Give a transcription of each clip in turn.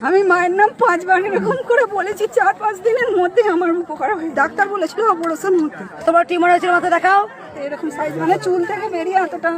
আমি মায়ের নাম পাঁচবার এরকম করে বলেছি চার পাঁচ দিনের মধ্যে আমার উপকার হয়। ডাক্তার বলেছিল অপারেশন হতে। তোমার টিউমার হয়েছিল মাথা দেখাও। এরকম সাইজ মানে চুল থেকে বেরিয়ে এতটা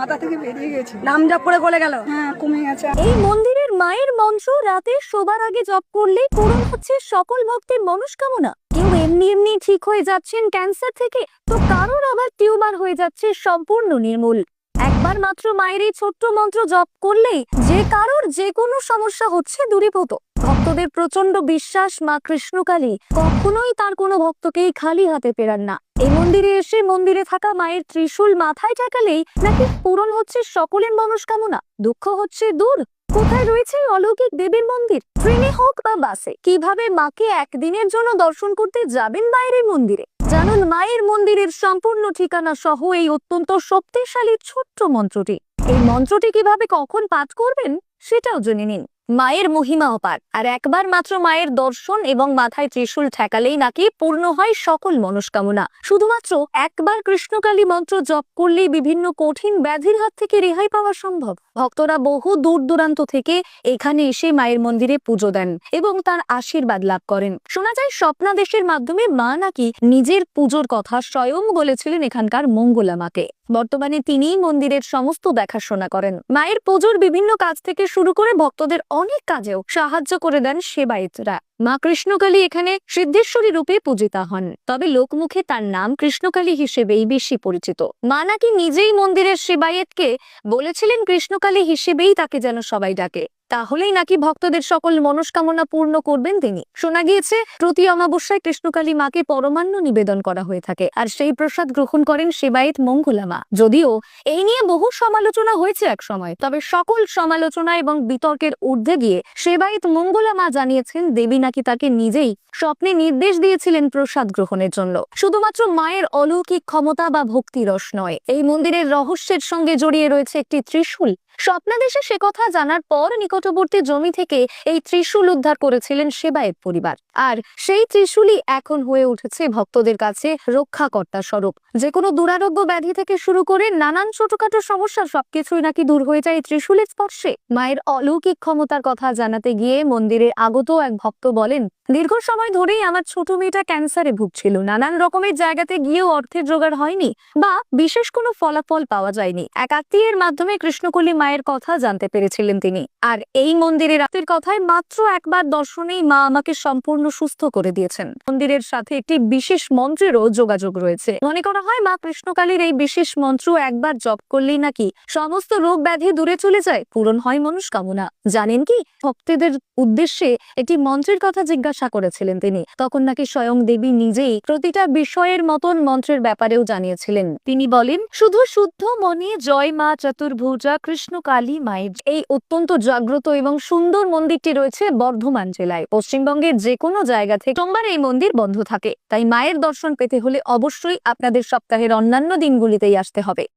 মাথা থেকে বেরিয়ে গেছে। নাম জপ করে গলে গেল। হ্যাঁ কমে গেছে। এই মন্দিরের মায়ের মন্ত্র রাতে শোবার আগে জপ করলে পূরণ হচ্ছে সকল ভক্তের মনস্কামনা। কেউ এমনি এমনি ঠিক হয়ে যাচ্ছেন ক্যান্সার থেকে তো কারোর আবার টিউমার হয়ে যাচ্ছে সম্পূর্ণ নির্মূল। একবার মাত্র মায়ের এই ছোট্ট মন্ত্র জপ করলেই যে কারোর যে কোনো সমস্যা হচ্ছে দূরীভূত। ভক্তদের প্রচণ্ড বিশ্বাস মা কৃষ্ণকালী কখনোই তার কোনো ভক্তকেই খালি হাতে পেরান না। এই মন্দিরে এসে মন্দিরে থাকা মায়ের ত্রিশূল মাথায় ঠেকালেই নাকি পূরণ হচ্ছে সকলের মনস্কামনা। দুঃখ হচ্ছে দূর, কোথায় রয়েছে অলৌকিক দেবীর মন্দির? ট্রেনে হোক বা বাসে, কীভাবে মাকে একদিনের জন্য দর্শন করতে যাবেন বাইরের মন্দিরে? জানুন মায়ের মন্দিরের সম্পূর্ণ ঠিকানা সহ এই অত্যন্ত শক্তিশালী ছোট্ট মন্ত্রটি। এই মন্ত্রটি কীভাবে কখন পাঠ করবেন, সেটাও জেনে নিন। মায়ের মহিমা অপার। আর একবার মাত্র মায়ের দর্শন এবং মাথায় ত্রিশূল ঠেকালেই নাকি পূর্ণ হয় সকল মনস্কামনা। শুধুমাত্র একবার কৃষ্ণকালী মন্ত্র জপ করলেই বিভিন্ন কঠিন ব্যাধির হাত থেকে রেহাই পাওয়া সম্ভব। ভক্তরা বহু দূর দূরান্ত থেকে এখানে এসে মায়ের মন্দিরে পুজো দেন এবং তার আশীর্বাদ লাভ করেন। শোনা যায় স্বপ্নাদেশের মাধ্যমে মা নাকি নিজের পুজোর কথা স্বয়ং বলেছিলেন এখানকার মঙ্গলা মাকে। বর্তমানে তিনিই মন্দিরের সমস্ত দেখাশোনা করেন। মায়ের পুজোর বিভিন্ন কাজ থেকে শুরু করে ভক্তদের অনেক কাজেও সাহায্য করে দেন সেবায়েতরা। মা কৃষ্ণকালী এখানে সিদ্ধেশ্বরী রূপে পূজিতা হন। তবে লোকমুখে তার নাম কৃষ্ণকালী হিসেবেই বেশি পরিচিত। মা নাকি নিজেই মন্দিরের সেবায়েতকে বলেছিলেন কৃষ্ণকালী হিসেবেই তাকে যেন সবাই ডাকে। তাহলেই নাকি ভক্তদের সকল মনস্কামনা পূর্ণ করবেন তিনি। শোনা গিয়েছে, প্রতি অমাবস্যায় কৃষ্ণকালী মাকে পরমান্ন নিবেদন করা হয়ে থাকে, আর সেই প্রসাদ গ্রহণ করেন সেবায়েত মঙ্গলা মা। যদিও এই নিয়ে বহু সমালোচনা হয়েছে এক সময়, তবে সকল সমালোচনা এবং বিতর্কের ঊর্ধ্বে গিয়ে সেবায়েত মঙ্গলা মা জানিয়েছেন দেবী নাকি তাকে নিজেই স্বপ্নে নির্দেশ দিয়েছিলেন প্রসাদ গ্রহণের জন্য। শুধুমাত্র মায়ের অলৌকিক ক্ষমতা বা ভক্তিরস নয়, এই মন্দিরের রহস্যের সঙ্গে জড়িয়ে রয়েছে একটি ত্রিশূল। স্বপ্নাদেশে সে কথা জানার পর নিকটবর্তী জমি থেকে এই ত্রিশূল উদ্ধার করেছিলেন সেবায়েত পরিবার। আর সেই ত্রিশূলই এখন হয়ে উঠেছে ভক্তদের কাছে রক্ষাকর্তা স্বরূপ। যে কোনো দুরারোগ্য ব্যাধি থেকে শুরু করে নানান ছোটখাটো সমস্যা সবকিছুই নাকি দূর হয়ে যায় ত্রিশূলের স্পর্শে। মায়ের অলৌকিক ক্ষমতার কথা জানাতে গিয়ে মন্দিরে আগত এক ভক্ত বলেন দীর্ঘ সময় ধরেই আমার ছোট মেয়েটা ক্যান্সারে ভুগছিল। নানান রকমের জায়গাতে গিয়েও অর্থের জোগাড় হয়নি বা বিশেষ কোনো ফলাফল পাওয়া যায়নি। এক আত্মীয়ের মাধ্যমে কৃষ্ণকলি মায়ের কথা জানতে পেরেছিলেন তিনি। আর এই মন্দিরের রাতের কথায় মাত্র একবার দর্শনেই মা আমাকে সম্পূর্ণ সুস্থ করে দিয়েছেন। মন্দিরের সাথে একটি বিশেষ মন্ত্রেরও যোগাযোগ রয়েছে। মনে করা হয় মা কৃষ্ণকালীর এই বিশেষ মন্ত্র একবার জপ করলেই নাকি সমস্ত রোগ ব্যাধি দূরে চলে যায়, পূরণ হয় মনস্কামনা। জানেন কি? ভক্তদের উদ্দেশ্যে একটি মন্ত্রের কথা জিজ্ঞাসা করেছিলেন তিনি। তখন নাকি স্বয়ং দেবী নিজেই প্রতিটা বিষয়ের মতন মন্ত্রের ব্যাপারেও জানিয়েছিলেন। তিনি বলেন, শুধু শুদ্ধ মনে জয় মা চতুর্ভুজা কৃষ্ণ কালী মায়ের এই অত্যন্ত জাগ্রত এবং সুন্দর মন্দিরটি রয়েছে বর্ধমান জেলায়। পশ্চিমবঙ্গের যে কোনো জায়গা থেকে সোমবার এই মন্দির বন্ধ থাকে। তাই মায়ের দর্শন পেতে হলে অবশ্যই আপনাদের সপ্তাহের অন্যান্য দিনগুলিতেই আসতে হবে।